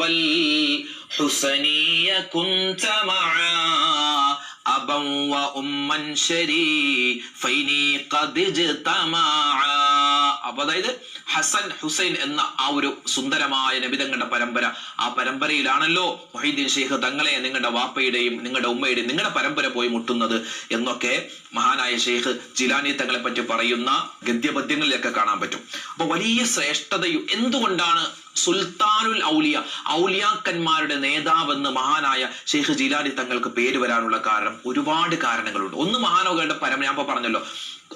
വൽ ഹുസനിയ കുന്ത മആ അബൻ വ ഉമ്മൻ ശരീഫൈനി ഖദ് ഇജ്തമആ അപ്പൊ അതായത് ഹസൻ ഹുസൈൻ എന്ന ആ ഒരു സുന്ദരമായ നബിതങ്ങളുടെ പരമ്പര ആ പരമ്പരയിലാണല്ലോ മൊഹീദ്ദീൻ ഷെയ്ഖ് തങ്ങളെ നിങ്ങളുടെ വാപ്പയുടെയും നിങ്ങളുടെ ഉമ്മയുടെയും നിങ്ങളുടെ പരമ്പര പോയി മുട്ടുന്നത് എന്നൊക്കെ മഹാനായ ഷെയ്ഖ് ജിലാനി തങ്ങളെ പറ്റി പറയുന്ന ഗദ്യപദ്യങ്ങളിലൊക്കെ കാണാൻ പറ്റും. അപ്പൊ വലിയ ശ്രേഷ്ഠതയും എന്തുകൊണ്ടാണ് സുൽത്താനുൽ ഔലിയ ഔലിയാക്കന്മാരുടെ നേതാവെന്ന് മഹാനായ ഷെയ്ഖ് ജിലാനി തങ്ങൾക്ക് പേര് വരാനുള്ള കാരണം ഒരുപാട് കാരണങ്ങളുണ്ട്. ഒന്ന് മഹാനോകളുടെ പരമ്പര ഞാൻ പറഞ്ഞല്ലോ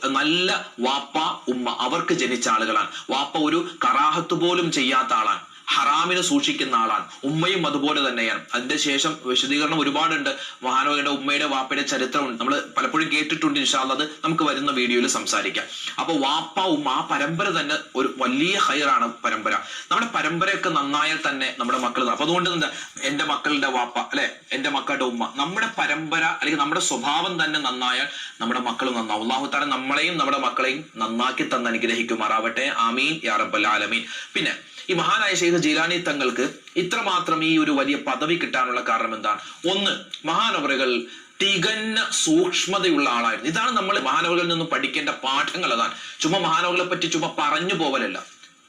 നല്ല വാപ്പ ഉമ്മ അവർക്ക് ജനിച്ച ആളുകളാണ്. വാപ്പ ഒരു കറാഹത്ത് പോലും ചെയ്യാത്ത ആളാണ്. ഹറാമിനെ സൂക്ഷിക്കുന്ന ആളാണ്. ഉമ്മയും അതുപോലെ തന്നെയാണ്. അതിന്റെ ശേഷം വിശദീകരണം ഒരുപാടുണ്ട്. മഹാനവയുടെ ഉമ്മയുടെ വാപ്പയുടെ ചരിത്രമുണ്ട്. നമ്മൾ പലപ്പോഴും കേട്ടിട്ടുണ്ട് ഇൻഷാല്ല അത് നമുക്ക് വരുന്ന വീഡിയോയിൽ സംസാരിക്കാം. അപ്പൊ വാപ്പ ഉമ്മ ആ പരമ്പര തന്നെ ഒരു വലിയ ഹൈറാണ് പരമ്പര. നമ്മുടെ പരമ്പരയൊക്കെ നന്നായാൽ തന്നെ നമ്മുടെ മക്കൾ അപ്പൊ അതുകൊണ്ട് എന്താ? എന്റെ മക്കളുടെ വാപ്പ അല്ലെ? എന്റെ മക്കളുടെ ഉമ്മ. നമ്മുടെ പരമ്പര അല്ലെങ്കിൽ നമ്മുടെ സ്വഭാവം തന്നെ നന്നായാൽ നമ്മുടെ മക്കൾ നന്നാവും. അള്ളാഹു താല നമ്മളെയും നമ്മുടെ മക്കളെയും നന്നാക്കി തന്ന് അനുഗ്രഹിക്കുമാറാവട്ടെ. ആമീൻ. യാ റബ്ബൽ ആലമീൻ. പിന്നെ ഈ മഹാനായ ഷെയ്ഖ് ജീലാനി തങ്ങൾക്ക് ഇത്രമാത്രം ഈ ഒരു വലിയ പദവി കിട്ടാനുള്ള കാരണം എന്താണ്? ഒന്ന് മഹാനവറുകൾ തികഞ്ഞ സൂക്ഷ്മതയുള്ള ആളായിരുന്നു. ഇതാണ് നമ്മൾ മഹാനവറുകളിൽ നിന്നും പഠിക്കേണ്ട പാഠങ്ങൾ അതാണ്. ചുമ്മാ മഹാനവറുകളെ പറ്റി ചുമ്മാ പറഞ്ഞു പോവലല്ല.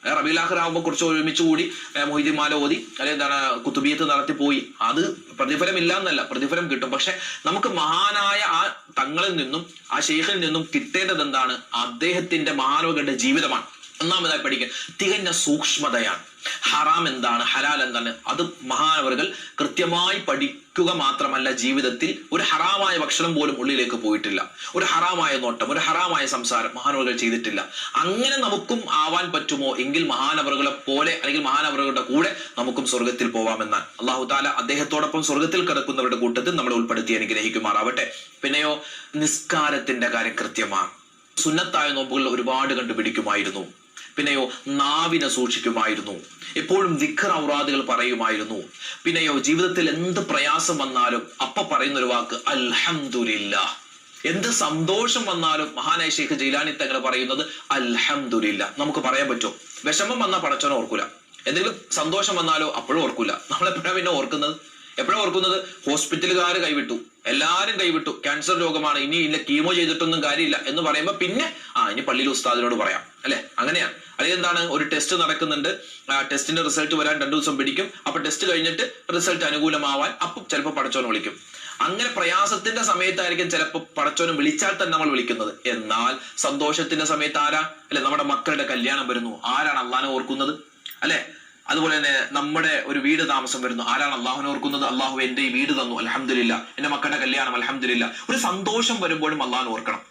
റബീലാഹറാവുമ്പോൾ കുറച്ച് ഒരുമിച്ച് കൂടി മൊയ്തിമാല ഓതി അല്ലെങ്കിൽ എന്താണ് കുത്തുബിയത്ത് നടത്തി പോയി. അത് പ്രതിഫലമില്ല എന്നല്ല പ്രതിഫലം കിട്ടും. പക്ഷെ നമുക്ക് മഹാനായ ആ തങ്ങളിൽ നിന്നും ആ ഷെയ്ഖിൽ നിന്നും കിട്ടേണ്ടത് എന്താണ്? അദ്ദേഹത്തിന്റെ മഹാനവകളുടെ ജീവിതമാണ്. ഒന്നാമതായി പഠിക്കുക തികഞ്ഞ സൂക്ഷ്മതയാണ്. ഹറാം എന്താണ് ഹലാൽ എന്താണ് അത് മഹാനവറുകൾ കൃത്യമായി പഠിക്കുക മാത്രമല്ല ജീവിതത്തിൽ ഒരു ഹറാമായ ഭക്ഷണം പോലും ഉള്ളിലേക്ക് പോയിട്ടില്ല. ഒരു ഹറാമായ നോട്ടം ഒരു ഹറാമായ സംസാരം മഹാനവറുകൾ ചെയ്തിട്ടില്ല. അങ്ങനെ നമുക്കും ആവാൻ പറ്റുമോ? എങ്കിൽ മഹാനവറുകളെ പോലെ അല്ലെങ്കിൽ മഹാനവറുകളുടെ കൂടെ നമുക്കും സ്വർഗത്തിൽ പോവാമെന്നാണ്. അള്ളാഹു താല അദ്ദേഹത്തോടൊപ്പം സ്വർഗത്തിൽ കിടക്കുന്നവരുടെ കൂട്ടത്തിൽ നമ്മളെ ഉൾപ്പെടുത്തി അനുഗ്രഹിക്കുമാറാവട്ടെ. പിന്നെയോ നിസ്കാരത്തിന്റെ കാര്യം കൃത്യമാണ്. സുന്നത്തായ നോമ്പുകൾ ഒരുപാട് കണ്ടുപിടിക്കുമായിരുന്നു. പിന്നെയോ നാവിനെ സൂക്ഷിക്കുമായിരുന്നു. എപ്പോഴും ദിഖർ ഔറാദുകൾ പറയുമായിരുന്നു. പിന്നെയോ ജീവിതത്തിൽ എന്ത് പ്രയാസം വന്നാലും അപ്പ പറയുന്ന ഒരു വാക്ക് അൽഹംദുലില്ല എന്ത് സന്തോഷം വന്നാലും മഹാനായ ഷെയ്ഖ് ജയിലാനി തങ്ങൾ പറയുന്നത് അൽഹംദുലില്ല നമുക്ക് പറയാൻ പറ്റുമോ വിഷമം വന്നാൽ പടച്ചോനെ ഓർക്കൂല. എന്തെങ്കിലും സന്തോഷം വന്നാലോ അപ്പോഴും ഓർക്കൂല. നമ്മളെപ്പോഴാണ് പിന്നെ ഓർക്കുന്നത്? എപ്പോഴാണ് ഓർക്കുന്നത്? ഹോസ്പിറ്റലുകാർ കൈവിട്ടു. എല്ലാവരും കൈവിട്ടു. ക്യാൻസർ രോഗമാണ്. ഇനി ഇല്ല കീമോ ചെയ്തിട്ടൊന്നും കാര്യമില്ല എന്ന് പറയുമ്പോൾ പിന്നെ ആ ഇനി പള്ളിയിൽ ഉസ്താദിനോട് പറയാം. അല്ലെ? അങ്ങനെയാണ്. അല്ലെങ്കിൽ എന്താണ് ഒരു ടെസ്റ്റ് നടക്കുന്നുണ്ട്. ആ ടെസ്റ്റിന്റെ റിസൾട്ട് വരാൻ രണ്ടു ദിവസം പിടിക്കും. അപ്പൊ ടെസ്റ്റ് കഴിഞ്ഞിട്ട് റിസൾട്ട് അനുകൂലമാവാൻ അപ്പം ചിലപ്പോൾ പടച്ചോനെ വിളിക്കും. അങ്ങനെ പ്രയാസത്തിന്റെ സമയത്തായിരിക്കും ചിലപ്പോൾ പടച്ചോനെ വിളിച്ചാൽ തന്നെ നമ്മൾ വിളിക്കുന്നത്. എന്നാൽ സന്തോഷത്തിന്റെ സമയത്ത് ആരാ? അല്ലെ നമ്മുടെ മക്കളുടെ കല്യാണം വരുന്നു. ആരാണ് അള്ളാനെ ഓർക്കുന്നത്? അല്ലെ? അതുപോലെ തന്നെ നമ്മുടെ ഒരു വീട് താമസം വരുന്നു. ആരാണ് അള്ളാഹുവിനെ ഓർക്കുന്നത്? അള്ളാഹു എന്റെ ഈ വീട് തന്നു. അലഹമില്ല എന്റെ മക്കളുടെ കല്യാണം അലഹമില്ല ഒരു സന്തോഷം വരുമ്പോഴും അള്ളാഹുനെ ഓർക്കണം.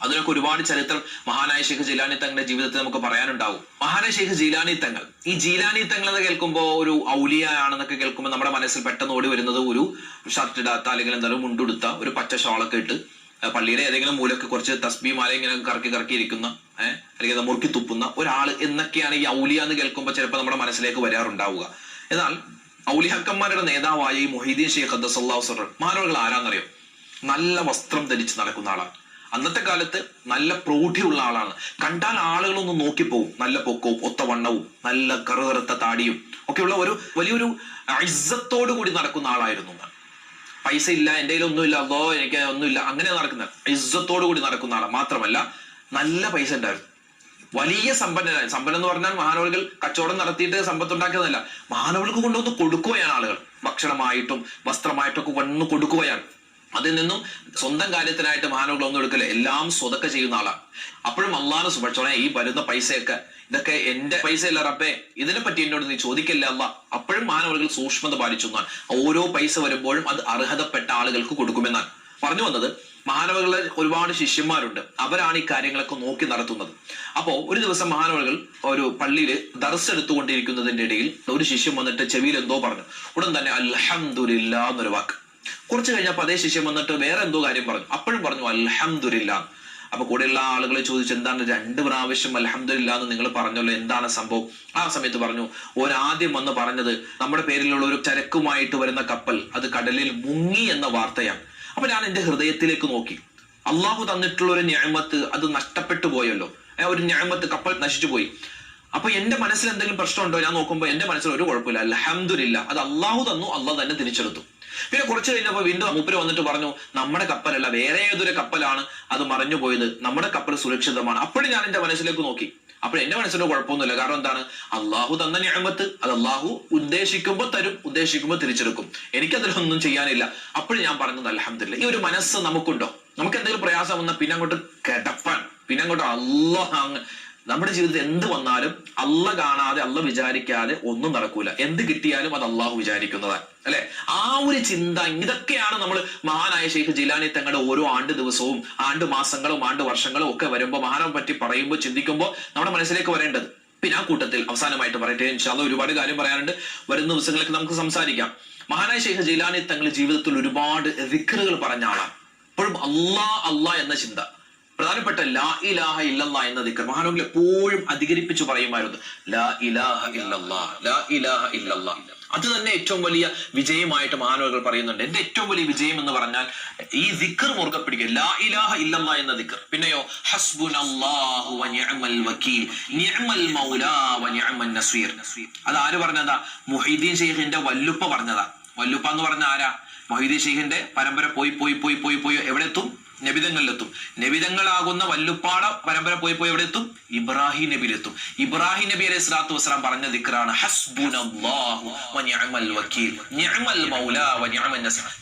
അതിനൊക്കെ ഒരുപാട് ചരിത്രം മഹാനായ ഷെയ്ഖ് ജീലാനി തങ്ങളുടെ ജീവിതത്തിൽ നമുക്ക് പറയാനുണ്ടാവും. മഹാനായ ഷെയ്ഖ് ജീലാനി തങ്ങൾ. ഈ ജീലാനി തങ്ങൾ എന്ന് കേൾക്കുമ്പോൾ ഒരു ഔലിയ ആണെന്നൊക്കെ കേൾക്കുമ്പോൾ നമ്മുടെ മനസ്സിൽ പെട്ടെന്ന് ഓടി വരുന്നത് ഒരു ഷർട്ട് ഇടാത്ത അല്ലെങ്കിൽ എന്തായാലും മുണ്ടുടുത്ത ഒരു പച്ച ഷോളൊക്കെ ഇട്ട് പള്ളിയിലെ ഏതെങ്കിലും മൂലൊക്കെ കുറച്ച് തസ്ബി മാല ഇങ്ങനെ കറക്കി കറക്കി ഇരിക്കുന്ന ഏഹ് അല്ലെങ്കിൽ മുറുക്കി തുപ്പുന്ന ഒരാൾ എന്നൊക്കെയാണ് ഈ ഔലിയ എന്ന് കേൾക്കുമ്പോൾ ചിലപ്പോൾ നമ്മുടെ മനസ്സിലേക്ക് വരാറുണ്ടാവുക. എന്നാൽ ഔലിഹക്കന്മാരുടെ നേതാവായ ഈ മൊഹീദ്ദീൻ ഷെയ്ഖ് വസല്ലം മാനവകൾ ആരാന്നറിയോ? നല്ല വസ്ത്രം ധരിച്ച് നടക്കുന്ന ആളാണ്. അന്നത്തെ കാലത്ത് നല്ല പ്രൗഢിയുള്ള ആളാണ്. കണ്ടാൽ ആളുകളൊന്ന് നോക്കിപ്പോവും. നല്ല പൊക്കവും ഒത്ത വണ്ണവും നല്ല കറുകറുത്ത താടിയും ഒക്കെയുള്ള ഒരു വലിയൊരു ഇസ്സത്തോടു കൂടി നടക്കുന്ന ആളായിരുന്നു പൈസ ഇല്ല എന്റെ കയ്യിൽ ഒന്നുമില്ല അതോ എനിക്ക് ഒന്നുമില്ല അങ്ങനെ നടക്കുന്ന ഇസ്സത്തോടു കൂടി നടക്കുന്ന ആളാണ് മാത്രമല്ല നല്ല പൈസ ഉണ്ടായിരുന്നു. വലിയ സമ്പന്നരായി സമ്പന്നം എന്ന് പറഞ്ഞാൽ മഹാനവളുകൾ കച്ചവടം നടത്തിയിട്ട് സമ്പത്ത് ഉണ്ടാക്കിയതല്ല മാനവർക്ക് കൊണ്ടുവന്ന് കൊടുക്കുകയാണ് ആളുകൾ. ഭക്ഷണമായിട്ടും വസ്ത്രമായിട്ടും ഒക്കെ വന്ന് കൊടുക്കുകയാണ്. അതിൽ നിന്നും സ്വന്തം കാര്യത്തിനായിട്ട് മഹാനവകൾ ഒന്നും എടുക്കില്ല. എല്ലാം സ്വതക്ക ചെയ്യുന്ന ആളാണ്. അപ്പോഴും അള്ളാഹ് സുഭക്ഷണ ഈ വരുന്ന പൈസയൊക്കെ ഇതൊക്കെ എന്റെ പൈസയല്ല റബ്ബേ? ഇതിനെ പറ്റി എന്നോട് നീ ചോദിക്കല്ല അല്ല അപ്പോഴും മാനവകൾ സൂക്ഷ്മത പാലിച്ചു എന്നാണ്. ഓരോ പൈസ വരുമ്പോഴും അത് അർഹതപ്പെട്ട ആളുകൾക്ക് കൊടുക്കുമെന്നാണ്. പറഞ്ഞു വന്നത് മഹാനവകളുടെ ഒരുപാട് ശിഷ്യന്മാരുണ്ട്. അവരാണ് ഈ കാര്യങ്ങളൊക്കെ നോക്കി നടത്തുന്നത്. അപ്പോൾ ഒരു ദിവസം മഹാനവകൾ ഒരു പള്ളിയിൽ ദർസ് എടുത്തുകൊണ്ടിരിക്കുന്നതിന്റെ ഇടയിൽ ഒരു ശിഷ്യൻ വന്നിട്ട് ചെവിയിൽ എന്തോ പറഞ്ഞു. ഉടൻ തന്നെ അൽഹംദുലില്ല എന്നൊരു വാക്ക്. കുറച്ച് കഴിഞ്ഞപ്പോൾ അതേ ശിഷ്യൻ വന്നിട്ട് വേറെ എന്തോ കാര്യം പറഞ്ഞു. അപ്പോഴും പറഞ്ഞു അൽഹംദുലില്ല. അപ്പൊ കൂടെയുള്ള ആളുകൾ ചോദിച്ചു എന്താണ് രണ്ട് പ്രാവശ്യം അലഹമില്ല എന്ന് നിങ്ങൾ പറഞ്ഞല്ലോ? എന്താണ് സംഭവം? ആ സമയത്ത് പറഞ്ഞു ഒരാദ്യം വന്ന് പറഞ്ഞത് നമ്മുടെ പേരിലുള്ള ഒരു ചരക്കുമായിട്ട് വരുന്ന കപ്പൽ അത് കടലിൽ മുങ്ങി എന്ന വാർത്തയാണ്. അപ്പൊ ഞാൻ എന്റെ ഹൃദയത്തിലേക്ക് നോക്കി. അള്ളാഹു തന്നിട്ടുള്ള ഒരു ഞാമത്ത് അത് നഷ്ടപ്പെട്ടു പോയല്ലോ. ഒരു ഞാമത്ത് കപ്പൽ നശിച്ചു പോയി. അപ്പൊ എന്റെ മനസ്സിൽ എന്തെങ്കിലും പ്രശ്നമുണ്ടോ? ഞാൻ നോക്കുമ്പോൾ എന്റെ മനസ്സിൽ ഒരു കുഴപ്പമില്ല. അലഹമില്ല അത് അള്ളാഹു തന്നു അള്ളാഹ് തന്നെ തിരിച്ചെടുത്തു. പിന്നെ കുറച്ച് കഴിഞ്ഞപ്പോൾ വീണ്ടും മൂപ്പര് വന്നിട്ട് പറഞ്ഞു നമ്മുടെ കപ്പലല്ല വേറെ ഏതൊരു കപ്പലാണ് അത് മറഞ്ഞു പോയത് നമ്മുടെ കപ്പൽ സുരക്ഷിതമാണ്. അപ്പോഴും ഞാൻ എന്റെ മനസ്സിലേക്ക് നോക്കി. അപ്പോൾ എന്റെ മനസ്സിന് കുഴപ്പമൊന്നുമില്ല. കാരണം എന്താണ്? അള്ളാഹു തന്ന ഞാമത്ത് അത് അള്ളാഹു ഉദ്ദേശിക്കുമ്പോൾ തരും ഉദ്ദേശിക്കുമ്പോൾ തിരിച്ചെടുക്കും. എനിക്ക് അതിലൊന്നും ചെയ്യാനില്ല. അപ്പോഴും ഞാൻ പറഞ്ഞത് അലഹമില്ല ഈ ഒരു മനസ്സ് നമുക്കുണ്ടോ? നമുക്ക് എന്തെങ്കിലും പ്രയാസം വന്നാൽ പിന്നെ അങ്ങോട്ട് കിടപ്പാൻ പിന്നെ അങ്ങോട്ട് അള്ളാഹ് നമ്മുടെ ജീവിതത്തിൽ എന്ത് വന്നാലും അല്ല കാണാതെ അല്ല വിചാരിക്കാതെ ഒന്നും നടക്കൂല. എന്ത് കിട്ടിയാലും അത് അള്ളാഹു വിചാരിക്കുന്നതാണ് അല്ലെ? ആ ഒരു ചിന്ത ഇതൊക്കെയാണ് നമ്മൾ മഹാനായ ഷെയ്ഖ് ജിലാനി തങ്ങളുടെ ഓരോ ആണ്ട് ദിവസവും ആണ്ട് മാസങ്ങളും ആണ്ട് വർഷങ്ങളും ഒക്കെ വരുമ്പോൾ മഹാനെ പറ്റി പറയുമ്പോൾ ചിന്തിക്കുമ്പോൾ നമ്മുടെ മനസ്സിലേക്ക് വരേണ്ടത്. പിന്നെ ആ കൂട്ടത്തിൽ അവസാനമായിട്ട് പറയട്ടെ ഇൻഷാല്ല ഒരുപാട് കാര്യം പറയാനുണ്ട്. വരുന്ന ദിവസങ്ങളിലേക്ക് നമുക്ക് സംസാരിക്കാം. മഹാനായ ഷെയ്ഖ് ജിലാനി തങ്ങളുടെ ജീവിതത്തിൽ ഒരുപാട് റിക്കറുകൾ പറഞ്ഞ ആളാണ്. എപ്പോഴും അള്ളാ അള്ളാ എന്ന ചിന്ത. പ്രധാനപ്പെട്ട ലാ ഇലാഹ ഇല്ലല്ല എന്ന ദിക്കർ മഹാനവിൽ എപ്പോഴും അധികരിപ്പിച്ചു പറയുമായിരുന്നു. ലാ ഇലാഹ ഇല്ലല്ല ലാ ഇലാഹ ഇല്ലല്ല. അത് തന്നെ ഏറ്റവും വലിയ വിജയമായിട്ട് മഹാനോകൾ പറയുന്നുണ്ട്. എന്റെ ഏറ്റവും വലിയ വിജയം എന്ന് പറഞ്ഞാൽ ഈ ദിക്കർ മുറുകെ പിടിക്കുക ലാ ഇലാഹ ഇല്ലല്ല എന്ന ദിക്കർ പിന്നെയോ ഹസ്ബുനല്ലാഹു വ നിഅമൽ വക്കീൽ നിഅമൽ മൗലാ വ നസീർ. അത് ആര് പറഞ്ഞതാ? മുഹീദ്ദീൻ ഷെയ്ഖിന്റെ വല്ലുപ്പ പറഞ്ഞതാ. വല്ലുപ്പ എന്ന് പറഞ്ഞ ആരാ? മൊഹീദ്ദീൻ ഷെയ്ഖിന്റെ പരമ്പര പോയി പോയി പോയി പോയി പോയി എവിടെ എത്തും നബിതങ്ങളിലെത്തും. നബിതങ്ങളാകുന്ന വല്ലുപ്പാട പരമ്പര പോയി പോയി എവിടെ എത്തും ഇബ്രാഹിം നബിയിലെത്തും. ഇബ്രാഹിം നബി അലൈഹി സ്വലാത്തു വസ്സലാം പറഞ്ഞ ദിക്റാണ്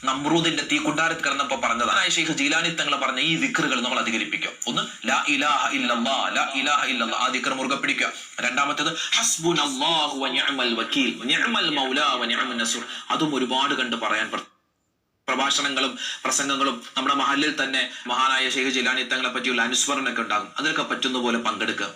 നമ്രൂദിന്റെ തീ കുണ്ടാരത്ത് കിടന്നപ്പോ പറഞ്ഞതാണ്. ഷെയ്ഖ് ജീലാനി തങ്ങൾ പറഞ്ഞ ഈ ദിക്റുകൾ നമ്മൾ അധികരിപ്പിക്കും ഒന്ന് ലാ ഇലാഹ ഇല്ലല്ലാ ലാ ഇലാഹ ഇല്ലല്ലാ. ആ ദിക്ർ മുറുകെ പിടിക്കുക. രണ്ടാമത്തേത് ഹസ്ബുനല്ലാഹു വ നിഅമൽ വക്കീൽ. മൗലാ വ നസീർ അതും ഒരുപാട് കണ്ട് പറയാൻ പ്രഭാഷണങ്ങളും പ്രസംഗങ്ങളും നമ്മുടെ മഹലിൽ തന്നെ മഹാനായ ഷെയ്ഖ് ജിലാനി തങ്ങളെ പറ്റിയുള്ള അനുസ്മരണമൊക്കെ ഉണ്ടാകും. അതിനൊക്കെ പറ്റുന്ന പോലെ പങ്കെടുക്കുക.